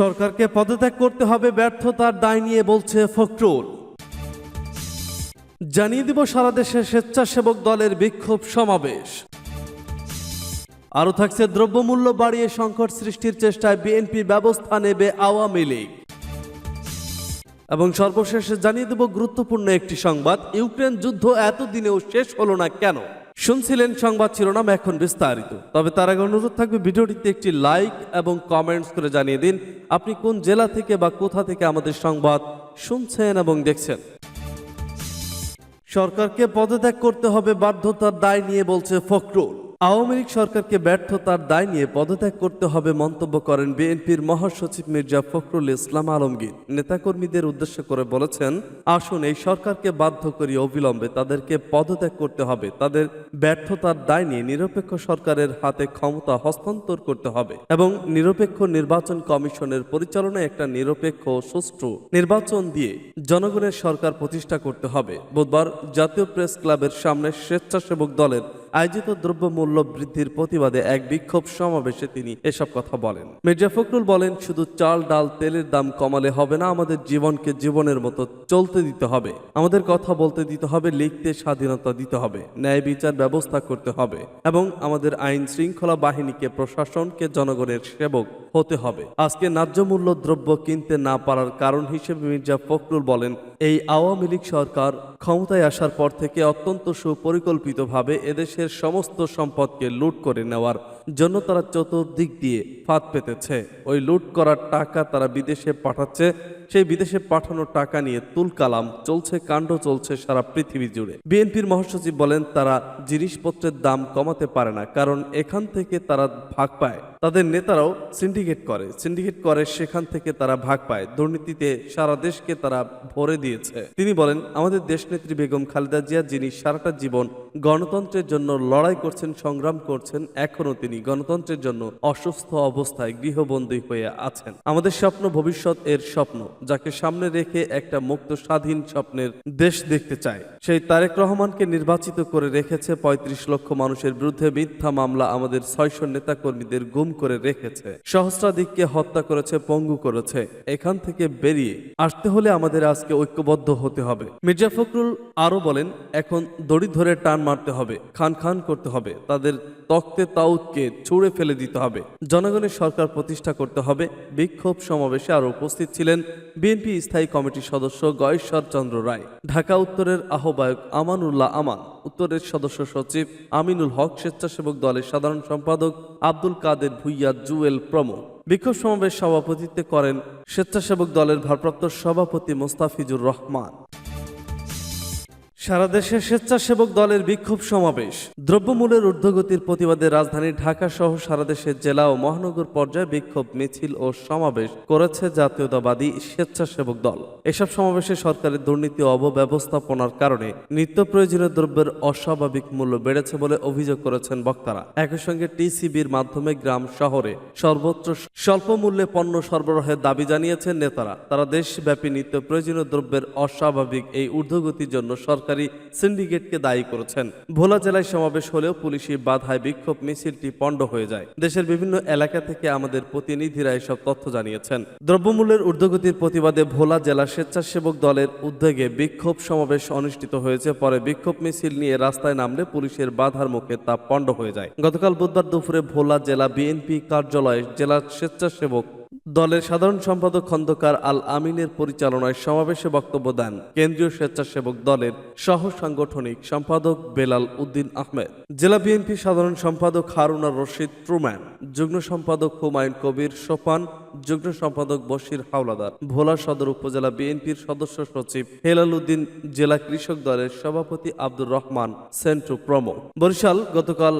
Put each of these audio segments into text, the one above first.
সরকারকে পদত্যাগ করতে হবে ব্যর্থতার দায় নিয়ে বলছে ফখরুল। জানিয়ে দিব সারা দেশে স্বেচ্ছাসেবক দলের বিক্ষোভ সমাবেশ। আরও থাকছে দ্রব্যমূল্য বাড়িয়ে সংকট সৃষ্টির চেষ্টায় বিএনপি ব্যবস্থা নেবে আওয়ামী লীগ। এবং সর্বশেষে জানিয়ে দেব গুরুত্বপূর্ণ একটি সংবাদ, ইউক্রেন যুদ্ধ এতদিনেও শেষ হলো না কেন? শুনছিলেন সংবাদ শিরোনাম এখন বিস্তারিত। তবে তার আগে অনুরোধ থাকবে ভিডিওটিতে একটি লাইক এবং কমেন্টস করে জানিয়ে দিন, আপনি কোন জেলা থেকে বা কোথা থেকে আমাদের সংবাদ শুনছেন এবং দেখছেন। সরকারকে পদত্যাগ করতে হবে বাধ্যতার দায় নিয়ে বলছে ফখরুল। আওয়ামী লীগ সরকারকে ব্যর্থতার দায় নিয়ে পদত্যাগ করতে হবে মন্তব্য করেন বিএনপির মহাসচিব মির্জা ফখরুল ইসলাম আলমগীর। নেতাকর্মীদের উদ্দেশ্য করে বলেছেন, আসুন এই সরকারকে বাধ্য করি অবিলম্বে তাদেরকে পদত্যাগ করতে হবে। তাদের ব্যর্থতার দায় নিয়ে নিরপেক্ষ সরকারের হাতে ক্ষমতা হস্তান্তর করতে হবে এবং নিরপেক্ষ নির্বাচন কমিশনের পরিচালনায় একটা নিরপেক্ষ সুষ্ঠু নির্বাচন দিয়ে জনগণের সরকার প্রতিষ্ঠা করতে হবে। বুধবার জাতীয় প্রেস ক্লাবের সামনে স্বেচ্ছাসেবক দলের আয়োজিত দ্রব্যমূল্য বৃদ্ধির প্রতিবাদে এক বিক্ষোভ সমাবেশে তিনি এসব কথা বলেন। মির্জা ফখরুল বলেন, শুধু চাল, ডাল, তেলের দাম কমালে হবে না, আমাদের জীবনকে জীবনের মতো চলতে দিতে হবে। আমাদের কথা বলতে দিতে হবে, লিখতে স্বাধীনতা দিতে হবে, ন্যায় বিচার ব্যবস্থা করতে হবে এবং আমাদের আইন শৃঙ্খলা বাহিনীকে, প্রশাসনকে, জনগণের সেবক হতে হবে। আজকে ন্যায্য মূল্য দ্রব্য কিনতে না পারার কারণ হিসেবে মির্জা ফখরুল বলেন, এই আওয়ামী লীগ সরকার ক্ষমতায় আসার পর থেকে অত্যন্ত সুপরিকল্পিতভাবে এদেশের সমস্ত সম্পদকে লুট করে নেওয়ার জন্য তারা চতুর্দিক দিয়ে ফাঁদ পেতেছে। ওই লুট করার টাকা তারা বিদেশে পাঠাচ্ছে, সেই বিদেশে পাঠানো টাকা নিয়ে তুলকালাম, চলছে কাণ্ড, চলছে সারা পৃথিবী জুড়ে। বিএনপির মহাসচিব বলেন, তারা জিনিসপত্রের দাম কমাতে পারে না, কারণ এখান থেকে তারা ভাগ পায়। তাদের নেতারাও সিন্ডিকেট করে। সিন্ডিকেট করে, সেখান থেকে তারা ভাগ পায়। দুর্নীতিতে সারা দেশকে তারা ভরে দিয়েছে। তিনি বলেন, আমাদের দেশনেত্রী বেগম খালেদা জিয়া, যিনি সারাটা জীবন গণতন্ত্রের জন্য লড়াই করছেন, সংগ্রাম করছেন এখনও তিনি গণতন্ত্রের জন্য অসুস্থ অবস্থায় গৃহবন্দী হয়ে আছেন। আমাদের স্বপ্ন ভবিষ্যৎ এর স্বপ্ন, যাকে সামনে রেখে একটা মুক্ত স্বাধীন স্বপ্নের দেশ দেখতে চায়। সেই তারেক রহমানকে নির্বাচিত করে রেখেছে পঁয়ত্রিশ লক্ষ মানুষের বিরুদ্ধে মিথ্যা মামলা আমাদের ছয়শো নেতাকর্মীদের গুম করে রেখেছে। সহস্রাধিককে হত্যা করেছে, পঙ্গু করেছে। এখান থেকে বেরিয়ে আসতে হলে আমাদের আজকে ঐক্যবদ্ধ হতে হবে। মির্জা ফখরুল আরও বলেন, এখন দড়ি ধরে টান মারতে হবে, খান খান করতে হবে, তাদের তক্তে তাউদকে ছুঁড়ে ফেলে দিতে হবে। জনগণের সরকার প্রতিষ্ঠা করতে হবে। বিক্ষোভ সমাবেশে আরও উপস্থিত ছিলেন বিএনপি স্থায়ী কমিটির সদস্য গয়েশ্বর চন্দ্র রায়, ঢাকা উত্তরের আহ্বায়ক আমানুল্লাহ আমান, উত্তরের সদস্য সচিব আমিনুল হক, স্বেচ্ছাসেবক দলের সাধারণ সম্পাদক আব্দুল কাদের ভুইয়া জুয়েল প্রমুখ। বিক্ষোভ সমাবেশ সভাপতিত্বে করেন স্বেচ্ছাসেবক দলের ভারপ্রাপ্ত সভাপতি মোস্তাফিজুর রহমান। সারা দেশে স্বেচ্ছাসেবক দলের বিক্ষোভ সমাবেশ। দ্রব্যমূল্যের ঊর্ধ্বগতির প্রতিবাদে রাজধানী ঢাকা সহ সারা দেশের জেলা ও মহানগর পর্যায়ে বিক্ষোভ, মিছিল ও সমাবেশ করেছে জাতীয়তাবাদী স্বেচ্ছাসেবক দল। এসব সমাবেশে সরকারের দুর্নীতি অবব্যবস্থাপনার কারণে নিত্য প্রয়োজনীয় দ্রব্যের অস্বাভাবিক মূল্য বেড়েছে বলে অভিযোগ করেছেন বক্তারা। একই সঙ্গে টিসিবির মাধ্যমে গ্রাম শহরে সর্বত্র স্বল্প মূল্যে পণ্য সরবরাহের দাবি জানিয়েছেন নেতারা। তারা দেশব্যাপী নিত্য প্রয়োজনীয় দ্রব্যের অস্বাভাবিক এই ঊর্ধ্বগতির জন্য সরকারি সিন্ডিকেটকে দায়ী করেছেন। ভোলা জেলায় সমাবেশ হলেও পুলিশি বাধায় বিক্ষোভ মিছিলটি পণ্ড হয়ে যায়। দেশের বিভিন্ন এলাকা থেকে আমাদের প্রতিনিধিরা এসব তথ্য জানিয়েছেন। দ্রব্যমূল্যের ঊর্ধ্বগতির প্রতিবাদে ভোলা জেলা স্বেচ্ছাসেবক দলের উদ্যোগে বিক্ষোভ সমাবেশ অনুষ্ঠিত হয়েছে। পরে বিক্ষোভ মিছিল নিয়ে রাস্তায় নামলে পুলিশের বাধার মুখে তা পণ্ড হয়ে যায়। গতকাল বুধবার দুপুরে ভোলা জেলা বিএনপি কার্যালয়ে জেলা স্বেচ্ছাসেবক দলের সাধারণ সম্পাদক খন্দকার আল আমিনের পরিচালনায় সমাবেশে বক্তব্য দেন কেন্দ্রীয় স্বেচ্ছাসেবক দলের সহ সাংগঠনিক সম্পাদক বেলাল উদ্দিন আহমেদ। জেলা বিএনপি সাধারণ সম্পাদক হারুনা রশিদ ট্রুম্যান, যুগ্ম সম্পাদক হুমায়ুন কবির, সোপান যুগ্ম সম্পাদক বশির হাওলাদার, ভোলা সদর উপজেলা বিএনপির সদস্য সচিব হেলাল উদ্দিন জেলা কৃষক দলের সভাপতি আব্দুর রহমান সেন্টু প্রমুখ বরিশাল গতকাল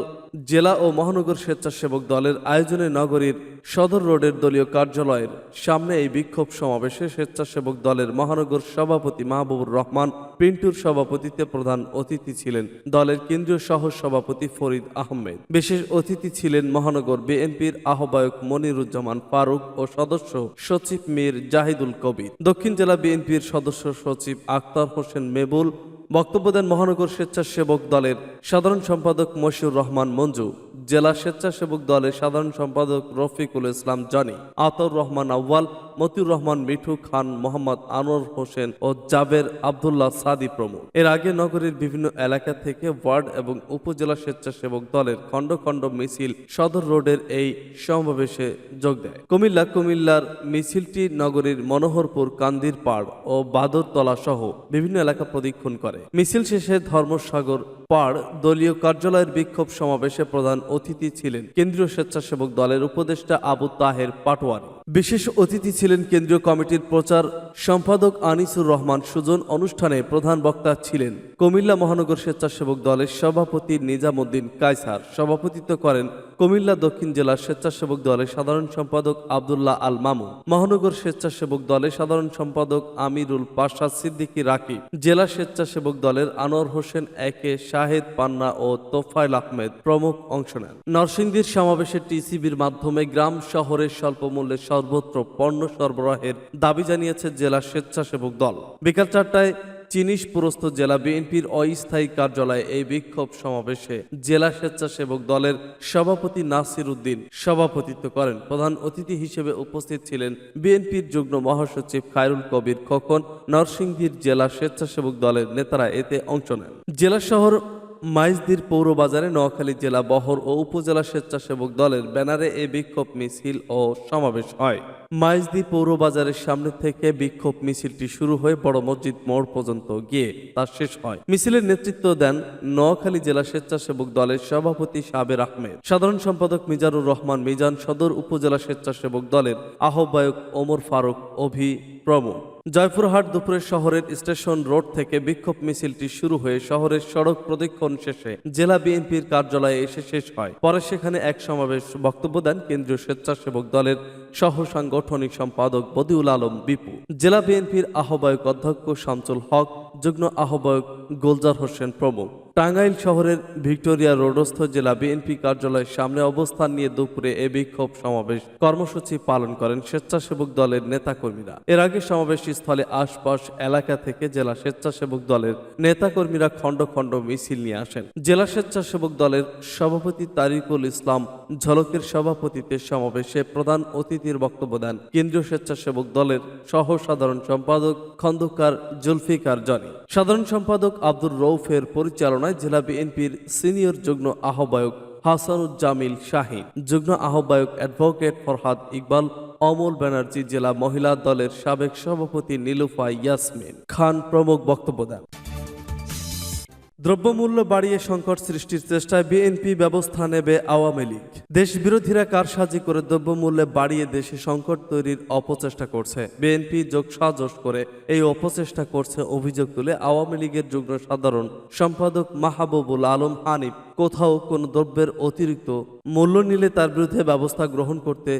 জেলা ও মহানগর স্বেচ্ছাসেবক দলের আয়োজনে নগরীর সদর রোডের দলীয় কার্যালয়ের সামনে এই বিক্ষোভ সমাবেশে স্বেচ্ছাসেবক দলের মহানগর সভাপতি মাহবুবুর রহমান, পিন্টুর সভাপতিত্বে প্রধান অতিথি ছিলেন দলের কেন্দ্রীয় সহ সভাপতি ফরিদ আহমেদ। বিশেষ অতিথি ছিলেন মহানগর বিএনপির আহ্বায়ক মনিরুজ্জামান ফারুক ও সদস্য সচিব মীর জাহিদুল কবির। দক্ষিণ জেলা বিএনপির সদস্য সচিব আক্তার হোসেন মেবুল বক্তব্য দেন মহানগর স্বেচ্ছাসেবক দলের সাধারণ সম্পাদক মশিউর রহমান মঞ্জু, জেলা স্বেচ্ছাসেবক দলের সাধারণ সম্পাদক রফিকুল ইসলাম জনি আতর রহমান আউ্বাল মতিউর রহমান মিঠু খান, মোহাম্মদ আনোয়ার হোসেন ও জাবের আবদুল্লাহ সাদি প্রমুখ। এর আগে নগরীর বিভিন্ন এলাকা থেকে ওয়ার্ড এবং উপজেলা স্বেচ্ছাসেবক দলের খণ্ড খণ্ড মিছিল সদর রোডের এই সমাবেশে যোগ দেয়। কুমিল্লা কুমিল্লার মিছিলটি নগরীর মনোহরপুর কান্দির পাড় ও বাদরতলা সহ বিভিন্ন এলাকা প্রদক্ষিণ করে। মিছিল শেষে ধর্মসাগর পাড় দলীয় কার্যালয়ের বিক্ষোভ সমাবেশে প্রধান অতিথি ছিলেন কেন্দ্রীয় স্বেচ্ছাসেবক দলের উপদেষ্টা আবু তাহের পাটোয়ারি। বিশেষ অতিথি ছিলেন কেন্দ্রীয় কমিটির প্রচার সম্পাদক আনিসুর রহমান সুজন। অনুষ্ঠানে প্রধান বক্তা ছিলেন কুমিল্লা মহানগর স্বেচ্ছাসেবক দলের সভাপতি নিজামুদ্দিন কায়সার। সভাপতিত্ব করেন কুমিল্লা দক্ষিণ জেলার স্বেচ্ছাসেবক দলের সাধারণ সম্পাদক আবদুল্লাহ আল মামু মহানগর স্বেচ্ছাসেবক দলের সাধারণ সম্পাদক আমিরুল পাশা সিদ্দিকী রাকিব। জেলা স্বেচ্ছাসেবক দলের আনোয়ার হোসেন একে শাহেদ পান্না ও তোফাইল আহমেদ প্রমুখ অংশ নেন। নরসিংদীর সমাবেশে টিসিবির মাধ্যমে গ্রাম শহরের স্বল্প মূল্যে সর্বত্র পণ্য সরবরাহের দাবি জানিয়েছে জেলা স্বেচ্ছাসেবক দল। বিকাল চারটায় চিনিশপুরস্থ জেলা বিএনপির অস্থায়ী কার্যালয়ে এই বিক্ষোভ সমাবেশে জেলা স্বেচ্ছাসেবক দলের সভাপতি নাসির উদ্দিন সভাপতিত্ব করেন। প্রধান অতিথি হিসেবে উপস্থিত ছিলেন বিএনপির যুগ্ম মহাসচিব খায়রুল কবির খোকন, নরসিংদীর জেলা স্বেচ্ছাসেবক দলের নেতারা এতে অংশ নেন। জেলা শহর মাইজদির পৌর বাজারে নোয়াখালী জেলা বহর ও উপজেলা স্বেচ্ছাসেবক দলের ব্যানারে এই বিক্ষোভ মিছিল ও সমাবেশ হয়। মাইজদি পৌর বাজারের সামনে থেকে বিক্ষোভ মিছিলটি শুরু হয়ে বড় মসজিদ মোড় পর্যন্ত গিয়ে তা শেষ হয়। মিছিলের নেতৃত্ব দেন নোয়াখালী জেলা স্বেচ্ছাসেবক দলের সভাপতি সাবের আহমেদ। সাধারণ সম্পাদক মিজানুর রহমান, মিজান সদর উপজেলা স্বেচ্ছাসেবক দলের আহ্বায়ক ওমর ফারুক অভি প্রমুখ। জয়পুরহাট দুপুরে শহরের স্টেশন রোড থেকে বিক্ষোভ মিছিলটি শুরু হয়ে শহরের সড়ক প্রদক্ষিণ শেষে জেলা বিএনপির কার্যালয়ে এসে শেষ হয়। পরে সেখানে এক সমাবেশ বক্তব্য দেন কেন্দ্রীয় স্বেচ্ছাসেবক দলের সহ সাংগঠনিক সম্পাদক বদিউল আলম বিপু। জেলা বিএনপির আহ্বায়ক অধ্যক্ষ শামসুল হক, যুগ্ম আহ্বায়ক গোলজার হোসেন প্রমুখ। টাঙ্গাইল শহরের ভিক্টোরিয়া রোডস্থ জেলা বিএনপি কার্যালয়ের সামনে অবস্থান নিয়ে দুপুরে এ বিক্ষোভ সমাবেশ কর্মসূচি পালন করেন স্বেচ্ছাসেবক দলের নেতাকর্মীরা। এর আগে সমাবেশ স্থলে আশপাশ এলাকা থেকে জেলা স্বেচ্ছাসেবক দলের নেতাকর্মীরা খণ্ড খণ্ড মিছিল নিয়ে আসেন। জেলা স্বেচ্ছাসেবক দলের সভাপতি তারিকুল ইসলাম ঝলকের সভাপতিত্বে সমাবেশে প্রধান অতিথির বক্তব্য দেন। কেন্দ্রীয় স্বেচ্ছাসেবক দলের সহ সাধারণ সম্পাদক খন্দকার জুলফিকার জনি। সাধারণ সম্পাদক আব্দুর রৌফের পরিচালনায় জেলা বিএনপির সিনিয়র যুগ্ম আহ্বায়ক হাসানুজ্জামিল শাহিন যুগ্ম আহ্বায়ক অ্যাডভোকেট ফরহাদ ইকবাল, অমল ব্যানার্জি জেলা মহিলা দলের সাবেক সভাপতি নীলুফা ইয়াসমিন। খান প্রমুখ বক্তব্য দেন। দ্রব্যমূল্য বাড়িয়ে সংকট সৃষ্টির চেষ্টায় বিএনপি ব্যবস্থা নেবে আওয়ামী লীগ। দেশ বিরোধীরা কারসাজি করে দ্রব্যমূল্যে বাড়িয়ে দেশে সংকট তৈরির অপচেষ্টা করছে। বিএনপি যোগ সাজস করে এই অপচেষ্টা করছে অভিযোগ তুলে আওয়ামী লীগের যুগ্ম সাধারণ সম্পাদক মাহবুবুল আলম হানিফ। কোথাও কোনো দ্রব্যের অতিরিক্ত মূল্য নিলে তার বিরুদ্ধে ব্যবস্থা গ্রহণ করতে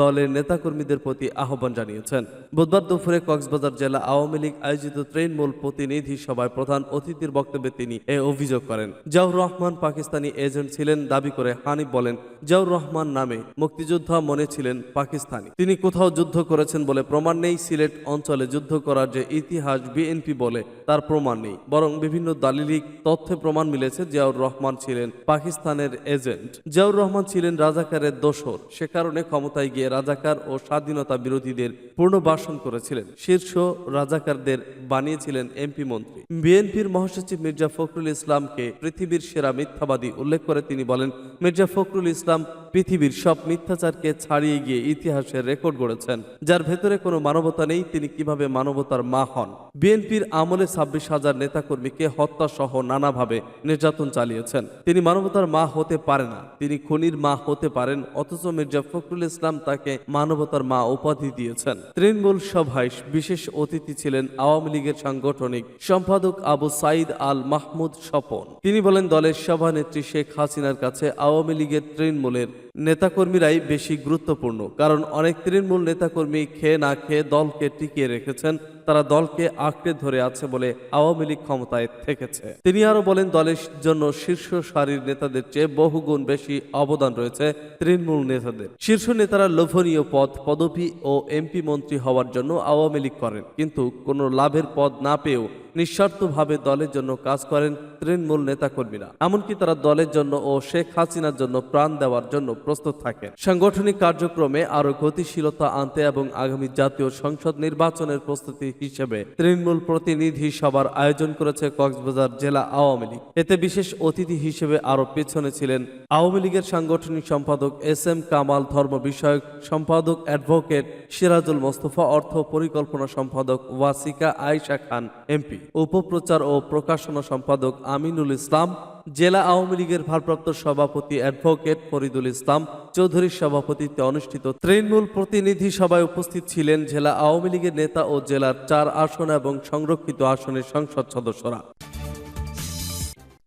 দলের নেতাকর্মীদের প্রতি আহ্বান জানিয়েছেন। বুধবার দুপুরে কক্সবাজার জেলা আওয়ামী লীগ আয়োজিত তৃণমূল প্রতিনিধি সভায় প্রধান অতিথির বক্তব্যে তিনি এ অভিযোগ করেন। জাউর রহমান পাকিস্তানি এজেন্ট ছিলেন দাবি করে হানিফ বলেন জাউর রহমান নামে মুক্তিযোদ্ধা মনে ছিলেন পাকিস্তানি। তিনি কোথাও যুদ্ধ করেছেন বলে প্রমাণ নেই, সিলেট অঞ্চলে যুদ্ধ করার যে ইতিহাস বিএনপি বলে তার প্রমাণ নেই। বরং বিভিন্ন দালিলিক তথ্যে প্রমাণ মিলেছে, জিয়াউর রহমান ছিলেন পাকিস্তানের এজেন্ট। জিয়াউর রহমান ছিলেন রাজাকারের দোসর। সে কারণে ক্ষমতায় গিয়ে রাজাকার ও স্বাধীনতা বিরোধীদের পুনর্বাসন করেছিলেন। শীর্ষ রাজাকারদের বানিয়েছিলেন এমপি মন্ত্রী। বিএনপির মহাসচিব মির্জা ফখরুল ইসলামকে পৃথিবীর সেরা মিথ্যাবাদী উল্লেখ করে তিনি বলেন, মির্জা ফখরুল ইসলাম পৃথিবীর সব মিথ্যাচারকে ছাড়িয়ে গিয়ে ইতিহাসের রেকর্ড গড়েছেন। যার ভেতরে কোনো মানবতা নেই, তিনি কীভাবে মানবতার মা হন? বিএনপির আমলে ছাব্বিশ হাজার নেতাকর্মীকে হত্যা সহ নানাভাবে নির্যাতন চালিয়েছেন। তিনি মানবতার মা হতে পারে না। তিনি খুনির মা হতে পারেন, অথচ মির্জা ফখরুল ইসলাম তাকে মানবতার মা উপাধি দিয়েছেন। তৃণমূল সভায় বিশেষ অতিথি ছিলেন আওয়ামী লীগের সাংগঠনিক সম্পাদক আবু সাইদ আল মাহমুদ স্বপন। তিনি বলেন, দলের সভানেত্রী শেখ হাসিনার কাছে আওয়ামী লীগের তৃণমূলের নেতাকর্মীরাই বেশি গুরুত্বপূর্ণ, কারণ অনেক তৃণমূল নেতাকর্মী খেয়ে না খেয়ে দলকে টিকিয়ে রেখেছেন তারা দলকে আঁকড়ে ধরে আছে বলে আওয়ামী লীগ ক্ষমতায় থেকেছে। তিনি আরও বলেন, দলের জন্য শীর্ষ সারির নেতাদের চেয়ে বহুগুণ বেশি অবদান রয়েছে তৃণমূল নেতাদের। শীর্ষ নেতারা লোভনীয় পদ, পদবি ও এমপি মন্ত্রী হওয়ার জন্য আওয়ামী লীগ করেন, কিন্তু কোনো লাভের পদ না পেয়েও নিঃস্বার্থভাবে দলের জন্য কাজ করেন তৃণমূল নেতাকর্মীরা। এমনকি তারা দলের জন্য ও শেখ হাসিনার জন্য প্রাণ দেওয়ার জন্য প্রস্তুত থাকেন। সাংগঠনিক কার্যক্রমে আরও গতিশীলতা আনতে এবং আগামী জাতীয় সংসদ নির্বাচনের প্রস্তুতি হিসেবে তৃণমূল প্রতিনিধি সভার আয়োজন করেছে কক্সবাজার জেলা আওয়ামী লীগ। এতে বিশেষ অতিথি হিসেবে আরও পেছনে ছিলেন আওয়ামী লীগের সাংগঠনিক সম্পাদক এস এম কামাল ধর্ম বিষয়ক সম্পাদক অ্যাডভোকেট সিরাজুল মোস্তফা, অর্থ পরিকল্পনা সম্পাদক ওয়াসিকা আয়েশা খান, এমপি। উপপ্রচার ও প্রকাশনা সম্পাদক আমিনুল ইসলাম, জেলা আওয়ামী লীগের ভারপ্রাপ্ত সভাপতি অ্যাডভোকেট ফরিদুল ইসলাম, চৌধুরীর সভাপতিত্বে অনুষ্ঠিত তৃণমূল প্রতিনিধি সভায় উপস্থিত ছিলেন জেলা আওয়ামী লীগের নেতা ও জেলার চার আসন এবং সংরক্ষিত আসনের সংসদ সদস্যরা।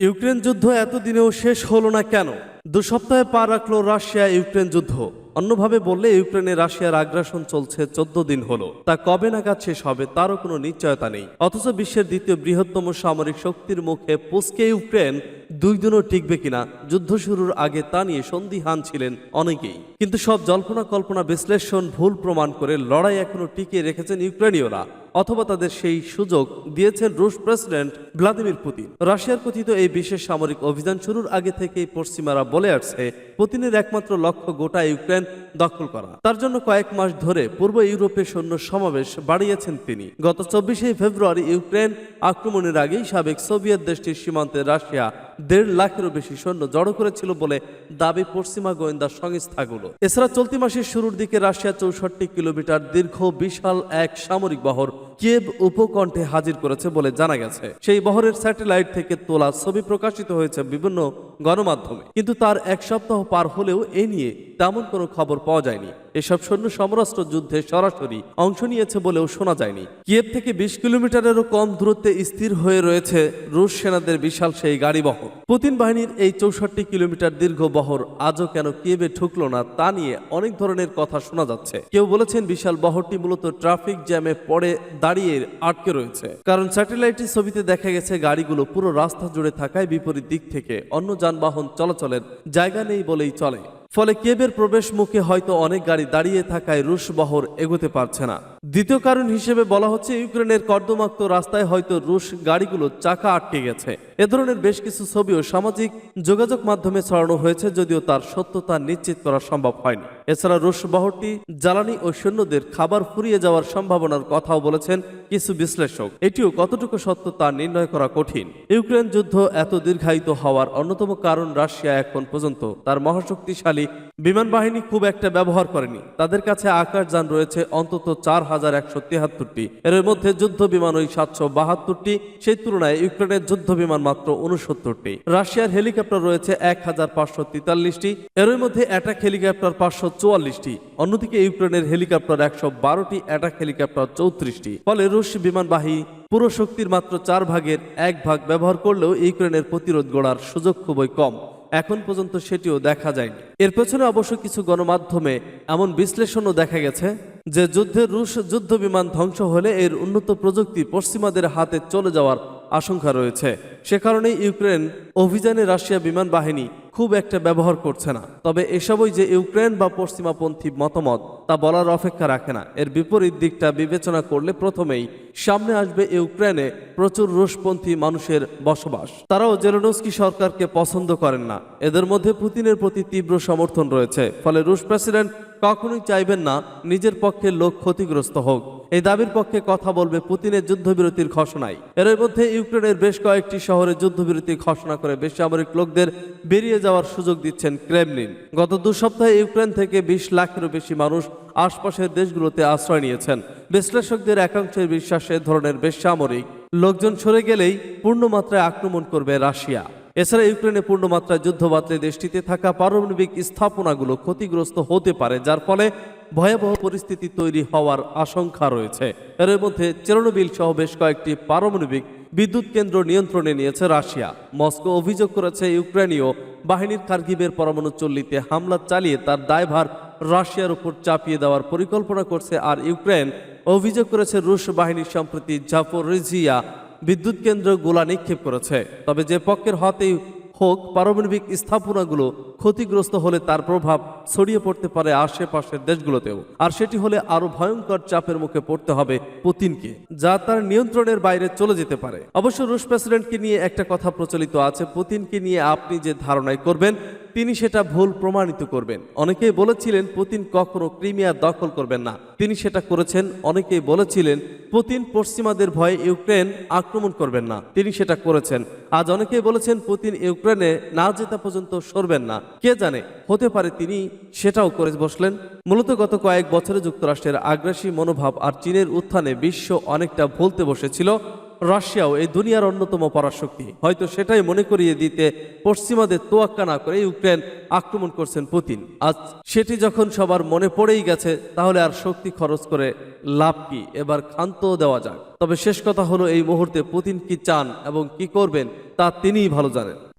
ইউক্রেন যুদ্ধ এতদিনেও শেষ হলো না কেন? দু সপ্তাহে পা রাখল রাশিয়া ইউক্রেন যুদ্ধ। অন্যভাবে বললে, ইউক্রেনে রাশিয়ার আগ্রাসন চলছে চোদ্দ দিন হলো। তা কবে নাগাদ শেষ হবে তারও কোনো নিশ্চয়তা নেই। অথচ বিশ্বের দ্বিতীয় বৃহত্তম সামরিক শক্তির মুখে পুস্কে ইউক্রেন দুই দিনও টিকবে কিনা? যুদ্ধ শুরুর আগে তা নিয়ে সন্দিহান ছিলেন অনেকেই। কিন্তু সব জল্পনা কল্পনা বিশ্লেষণ ভুল প্রমাণ করে লড়াই এখনও টিকিয়ে রেখেছেন ইউক্রেনীয়রা, অথবা তাদের সেই সুযোগ দিয়েছেন রুশ প্রেসিডেন্ট ভ্লাদিমির পুতিন। রাশিয়ার কথিত এই বিশেষ সামরিক অভিযান শুরুর আগে থেকেই পশ্চিমারা বলে আসছে, পুতিনের একমাত্র লক্ষ্য গোটা ইউক্রেন দখল করা। তার জন্য কয়েক মাস ধরে পূর্ব ইউরোপে সৈন্য সমাবেশ বাড়িয়েছেন তিনি। গত চব্বিশে ফেব্রুয়ারি ইউক্রেন আক্রমণের আগেই সাবেক সোভিয়েত দেশটির সীমান্তে রাশিয়া দেড় লাখেরও বেশি সৈন্য জড়ো করেছিল বলে দাবি পশ্চিমা গোয়েন্দা সংস্থাগুলো। এছাড়া চলতি মাসের শুরুর দিকে রাশিয়া চৌষট্টি কিলোমিটার দীর্ঘ, বিশাল এক সামরিক বহর কিয়েভ উপকণ্ঠে হাজির করেছে বলে জানা গেছে। সেই বহরের স্যাটেলাইট থেকে তোলা ছবি প্রকাশিত হয়েছে বিভিন্ন গণমাধ্যমে। কিন্তু তার এক সপ্তাহ পার হলেও এ নিয়ে তেমন কোনো খবর পাওয়া যায়নি। এসব সৈন্য সমরাস্ত্র যুদ্ধে সরাসরি অংশ নিয়েছে বলেও শোনা যায়নি। কিয়েভ থেকে বিশ কিলোমিটারেরও কম দূরত্বে স্থির হয়ে রয়েছে রুশ সেনাদের বিশাল সেই গাড়ি বহর পুতিন বাহিনীর এই চৌষট্টি কিলোমিটার দীর্ঘ বহর আজও কেন কেবে ঠুকলো না তা নিয়ে অনেক ধরনের কথা শোনা যাচ্ছে। কেউ বলেছেন বিশাল বহরটি মূলত ট্রাফিক জ্যামে পড়ে দাঁড়িয়ে আটকে রয়েছে। কারণ স্যাটেলাইটের ছবিতে দেখা গেছে গাড়িগুলো পুরো রাস্তা জুড়ে থাকায় বিপরীত দিক থেকে অন্য যানবাহন চলাচলের জায়গা নেই বলেই চলে। ফলে কেবের প্রবেশ মুখে হয়তো অনেক গাড়ি দাঁড়িয়ে থাকায় রুশ বহর এগোতে পারছে না। দ্বিতীয় কারণ হিসেবে বলা হচ্ছে, ইউক্রেনের কর্দমাক্ত রাস্তায় হয়তো রুশ গাড়িগুলো চাকা আটকে গেছে। এ ধরনের বেশ কিছু ছবিও সামাজিক যোগাযোগ মাধ্যমে ছড়ানো হয়েছে, যদিও তার সত্যতা নিশ্চিত করা সম্ভব হয়নি। এছাড়া রুশ বহরটি জ্বালানি ও সৈন্যদের খাবার ফুরিয়ে যাওয়ার সম্ভাবনার কথাও বলেছেন কিছু বিশ্লেষক। এটিও কতটুকু সত্য তা নির্ণয় করা কঠিন। ইউক্রেন যুদ্ধ এত দীর্ঘায়িত হওয়ার অন্যতম কারণ রাশিয়া এখন পর্যন্ত তার মহাশক্তিশালী বিমান বাহিনী খুব একটা ব্যবহার করেনি। তাদের কাছে আকাশযান রয়েছে অন্তত চার হাজার একশো তিয়াত্তরটি এর মধ্যে যুদ্ধ বিমান ওই সাতশো বাহাত্তরটি, সেই তুলনায় ইউক্রেনের যুদ্ধ বিমান মাত্র উনসত্তরটি রাশিয়ার হেলিকপ্টার রয়েছে এক হাজার পাঁচশো তেতাল্লিশটি। এর মধ্যে অ্যাটাক হেলিকপ্টার পাঁচশো চুয়াল্লিশটি। অন্যদিকে ইউক্রেনের হেলিকপ্টার একশো বারোটি, অ্যাটাক হেলিকপ্টার চৌত্রিশটি। ফলে রুশ বিমানবাহী পুরো শক্তির মাত্র চার ভাগের এক ভাগ ব্যবহার করলেও ইউক্রেনের প্রতিরোধ গড়ার সুযোগ খুবই কম। এখন পর্যন্ত সেটিও দেখা যায়নি। এর পেছনে অবশ্য কিছু গণমাধ্যমে এমন বিশ্লেষণও দেখা গেছে যে যুদ্ধে রুশ যুদ্ধ বিমান ধ্বংস হলে এর উন্নত প্রযুক্তি পশ্চিমাদের হাতে চলে যাওয়ার আশঙ্কা রয়েছে। সে কারণে ইউক্রেন অভিযানে রাশিয়া বিমান বাহিনী খুব একটা ব্যবহার করছে না। তবে এসবই যে ইউক্রেন বা পশ্চিমাপন্থী মতামত, তা বলার অপেক্ষা রাখে না। এর বিপরীত দিকটা বিবেচনা করলে প্রথমেই সামনে আসবে ইউক্রেনে প্রচুর রুশপন্থী মানুষের বসবাস। তারাও জেরোনস্কি সরকারকে পছন্দ করেন না। এদের মধ্যে পুতিনের প্রতি তীব্র সমর্থন রয়েছে। ফলে রুশ প্রেসিডেন্ট কখনোই চাইবেন না নিজের পক্ষে লোক ক্ষতিগ্রস্ত হোক। এই দাবির পক্ষে কথা বলবে পুতিনের যুদ্ধবিরতির ঘোষণায়। এর মধ্যে ইউক্রেনের বেশ কয়েকটি শহরে যুদ্ধবিরতি ঘোষণা করে বেসামরিক লোকদের বেরিয়ে যাওয়ার সুযোগ দিচ্ছেন ক্রেমলিন। গত দু সপ্তাহে ইউক্রেন থেকে বিশ লাখেরও বেশি মানুষ আশপাশের দেশগুলোতে আশ্রয় নিয়েছেন। বিশ্লেষকদের একাংশের বিশ্বাস ধরনের বেসামরিক। লোকজন সরে গেলেই পূর্ণমাত্রায় আক্রমণ করবে রাশিয়া। এছাড়া ইউক্রেনে পূর্ণমাত্রায় যুদ্ধ বাতলে দেশটিতে থাকা পারমাণবিক স্থাপনাগুলো ক্ষতিগ্রস্ত হতে পারে, যার ফলে ভয়াবহ পরিস্থিতি তৈরি হওয়ার আশঙ্কা রয়েছে। এর মধ্যে চেরনোবিল সহ বেশ কয়েকটি পারমাণবিক বিদ্যুৎ কেন্দ্র নিয়ন্ত্রণে নিয়েছে রাশিয়া। মস্কো অভিযোগ করেছে ইউক্রেনীয় বাহিনীর কার্গিবের পরমাণু চল্লিতে হামলা চালিয়ে তার দায়ভার রাশিয়ার উপর চাপিয়ে দেওয়ার পরিকল্পনা করছে, আর ইউক্রেন অভিযোগ করেছে রুশ বাহিনীর সম্প্রতি জাপোরিজিয়া বিদ্যুৎ কেন্দ্র গোলা নিক্ষেপ করেছে। তবে যে পক্ষের হাতেই হোক পারমাণবিক স্থাপনাগুলো ক্ষতিগ্রস্ত হলে তার প্রভাব ছড়িয়ে পড়তে পারে আশেপাশের দেশগুলোতেও। আর সেটি হলে আরও ভয়ঙ্কর চাপের মুখে পড়তে হবে পুতিনকে, যা তার নিয়ন্ত্রণের বাইরে চলে যেতে পারে। অবশ্য রুশ প্রেসিডেন্টকে নিয়ে একটা কথা প্রচলিত আছে। পুতিনকে নিয়ে আপনি যে ধারণায় করবেন তিনি সেটা ভুল প্রমাণিত করবেন। অনেকেই বলেছিলেন, পুতিন কখনো ক্রিমিয়া দখল করবেন না। তিনি সেটা করেছেন, অনেকেই বলেছিলেন, পুতিন পশ্চিমাদের ভয়ে ইউক্রেন আক্রমণ করবেন না। তিনি সেটা করেছেন। আজ অনেকেই বলেছেন, পুতিন ইউক্রেনে না জেতা পর্যন্ত সরবেন না। কে জানে? হতে পারে তিনি সেটাও করে বসলেন। মূলত গত কয়েক বছরে যুক্তরাষ্ট্রের আগ্রাসী মনোভাব আর চীনের উত্থানে বিশ্ব অনেকটা ভুলতে বসেছিল। রাশিয়াও এই দুনিয়ার অন্যতম পরাশক্তি। হয়তো সেটাই মনে করিয়ে দিতে পশ্চিমাদের তোয়াক্কা না করে ইউক্রেন আক্রমণ করছেন পুতিন। আজ সেটি যখন সবার মনে পড়েই গেছে, তাহলে আর শক্তি খরচ করে লাভ কি? এবার ক্ষান্ত দেওয়া যাক। তবে শেষ কথা হলো, এই মুহূর্তে পুতিন কি চান এবং কি করবেন, তা তিনিই ভালো জানেন।